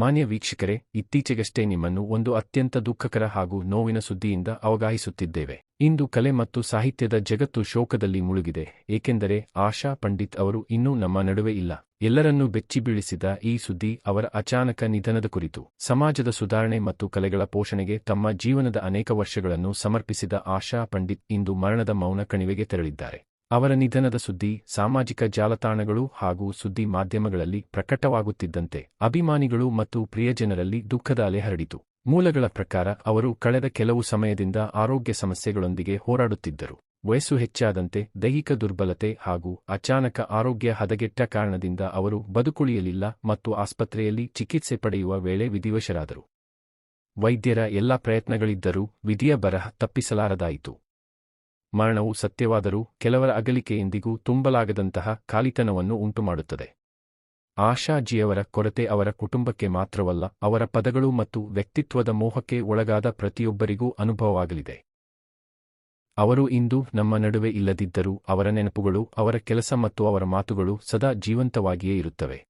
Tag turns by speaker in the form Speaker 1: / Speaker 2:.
Speaker 1: ಮಾನ್ಯ ವೀಕ್ಷಕರೇ, ಇತ್ತೀಚೆಗಷ್ಟೇ ನಿಮ್ಮನ್ನು ಒಂದು ಅತ್ಯಂತ ದುಃಖಕರ ಹಾಗೂ ನೋವಿನ ಸುದ್ದಿಯಿಂದ ಅವಗಾಹಿಸುತ್ತಿದ್ದೇವೆ. ಇಂದು ಕಲೆ ಮತ್ತು ಸಾಹಿತ್ಯದ ಜಗತ್ತು ಶೋಕದಲ್ಲಿ ಮುಳುಗಿದೆ, ಏಕೆಂದರೆ ಆಶಾ ಪಂಡಿತ್ ಅವರು ಇನ್ನೂ ನಮ್ಮ ನಡುವೆ ಇಲ್ಲ. ಎಲ್ಲರನ್ನೂ ಬೆಚ್ಚಿ ಬೀಳಿಸಿದ ಈ ಸುದ್ದಿ ಅವರ ಅಚಾನಕ ನಿಧನದ ಕುರಿತು. ಸಮಾಜದ ಸುಧಾರಣೆ ಮತ್ತು ಕಲೆಗಳ ಪೋಷಣೆಗೆ ತಮ್ಮ ಜೀವನದ ಅನೇಕ ವರ್ಷಗಳನ್ನು ಸಮರ್ಪಿಸಿದ ಆಶಾ ಪಂಡಿತ್ ಇಂದು ಮರಣದ ಮೌನ ಕಣಿವೆಗೆ ತೆರಳಿದ್ದಾರೆ. ಅವರ ನಿಧನದ ಸುದ್ದಿ ಸಾಮಾಜಿಕ ಜಾಲತಾಣಗಳು ಹಾಗೂ ಸುದ್ದಿ ಮಾಧ್ಯಮಗಳಲ್ಲಿ ಪ್ರಕಟವಾಗುತ್ತಿದ್ದಂತೆ ಅಭಿಮಾನಿಗಳು ಮತ್ತು ಪ್ರಿಯಜನರಲ್ಲಿ ದುಃಖದ ಅಲೆ ಹರಡಿತು. ಮೂಲಗಳ ಪ್ರಕಾರ ಅವರು ಕಳೆದ ಕೆಲವು ಸಮಯದಿಂದ ಆರೋಗ್ಯ ಸಮಸ್ಯೆಗಳೊಂದಿಗೆ ಹೋರಾಡುತ್ತಿದ್ದರು. ವಯಸ್ಸು ಹೆಚ್ಚಾದಂತೆ ದೈಹಿಕ ದುರ್ಬಲತೆ ಹಾಗೂ ಅಚಾನಕ ಆರೋಗ್ಯ ಹದಗೆಟ್ಟ ಕಾರಣದಿಂದ ಅವರು ಬದುಕುಳಿಯಲಿಲ್ಲ ಮತ್ತು ಆಸ್ಪತ್ರೆಯಲ್ಲಿ ಚಿಕಿತ್ಸೆ ಪಡೆಯುವ ವೇಳೆ ವಿಧಿವಶರಾದರು. ವೈದ್ಯರ ಎಲ್ಲಾ ಪ್ರಯತ್ನಗಳಿದ್ದರೂ ವಿಧಿಯ ಬರಹ ತಪ್ಪಿಸಲಾರದಾಯಿತು. ಮರಣವು ಸತ್ಯವಾದರೂ ಕೆಲವರ ಅಗಲಿಕೆ ಎಂದಿಗೂ ತುಂಬಲಾಗದಂತಹ ಖಾಲಿತನವನ್ನು ಉಂಟುಮಾಡುತ್ತದೆ. ಆಶಾಜಿಯವರ ಕೊರತೆ ಅವರ ಕುಟುಂಬಕ್ಕೆ ಮಾತ್ರವಲ್ಲ, ಅವರ ಪದಗಳು ಮತ್ತು ವ್ಯಕ್ತಿತ್ವದ ಮೋಹಕ್ಕೆ ಒಳಗಾದ ಪ್ರತಿಯೊಬ್ಬರಿಗೂ ಅನುಭವವಾಗಲಿದೆ. ಅವರು ಇಂದು ನಮ್ಮ ನಡುವೆ ಇಲ್ಲದಿದ್ದರೂ ಅವರ ನೆನಪುಗಳು, ಅವರ ಕೆಲಸ ಮತ್ತು ಅವರ ಮಾತುಗಳು ಸದಾ ಜೀವಂತವಾಗಿಯೇ ಇರುತ್ತವೆ.